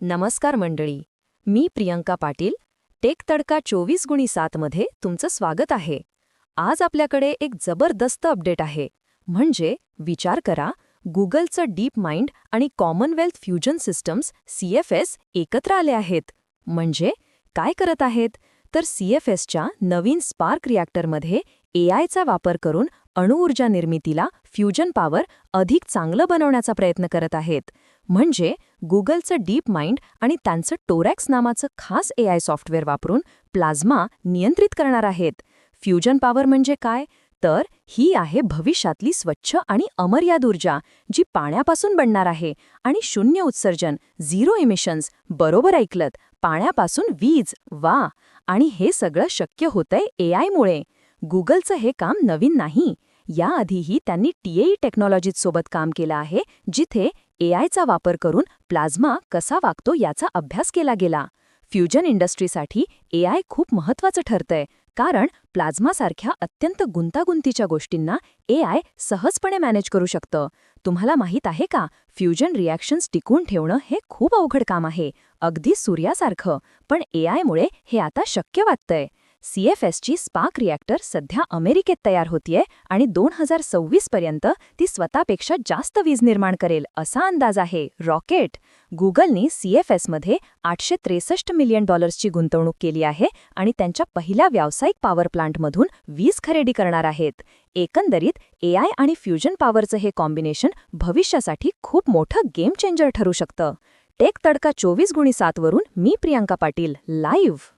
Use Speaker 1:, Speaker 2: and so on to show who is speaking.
Speaker 1: नमस्कार मंडळी मी प्रियंका पाटील टेक तडका चोवीस गुणी सातमध्ये तुमचं स्वागत आहे. आज आपल्याकडे एक जबरदस्त अपडेट आहे म्हणजे विचार करा गुगलचं डीप माइंड आणि Commonwealth fusion systems C F S एकत्र आले आहेत. म्हणजे काय करत आहेत? तर सी एफ एसच्या नवीन स्पार्क रिॲक्टरमध्ये एआयचा वापर करून अणुऊर्जा निर्मितीला फ्युजन पॉवर अधिक चांगलं बनवण्याचा प्रयत्न करत आहेत. म्हणजे गुगलचं डीप माइंड आणि त्यांचं टोरॅक्स नावाचं खास एआय सॉफ्टवेअर वापरून प्लाझ्मा नियंत्रित करणार आहेत. फ्युजन पॉवर म्हणजे काय? तर ही आहे भविष्यातली स्वच्छ आणि अमर्याद ऊर्जा जी पाण्यापासून बनणार आहे आणि शून्य उत्सर्जन झिरो इमिशन्स बरोबर ऐकलत पाण्यापासून वीज वा आणि हे सगळं शक्य होतंय एआयमुळे गुगलचं हे काम नवीन नाही. याआधीही त्यांनी टीएई टेक्नॉलॉजीज सोबत काम केलं आहे जिथे एआयचा वापर करून प्लाझ्मा कसा वागतो याचा अभ्यास केला गेला. फ्युजन इंडस्ट्रीसाठी एआय खूप महत्वाचं ठरतंय कारण प्लाझ्मासारख्या अत्यंत गुंतागुंतीच्या गोष्टींना एआय सहजपणे मॅनेज करू शकतं. तुम्हाला माहीत आहे का फ्युजन रिॲक्शन्स टिकून ठेवणं हे खूप अवघड काम आहे अगदी सूर्यासारखं पण एआयमुळे हे आता शक्य वाटतंय. सी एफ एसची स्पार्क रिॲक्टर सध्या अमेरिकेत तयार होतीये आणि दोन हजार सव्वीस पर्यंत ती स्वतःपेक्षा जास्त वीज निर्माण करेल असा अंदाज आहे. रॉकेट गुगलने सी एफ एसमध्ये आठशे त्रेसष्ट मिलियन डॉलर्सची गुंतवणूक केली आहे आणि त्यांच्या पहिल्या व्यावसायिक पॉवर प्लांटमधून वीज खरेदी करणार आहेत. एकंदरीत एआय आणि फ्युजन पॉवरचं हे कॉम्बिनेशन भविष्यासाठी खूप मोठं गेम चेंजर ठरू शकतं. टेक तडका चोवीस गुणी सातवरून मी प्रियांका पाटील लाईव्ह.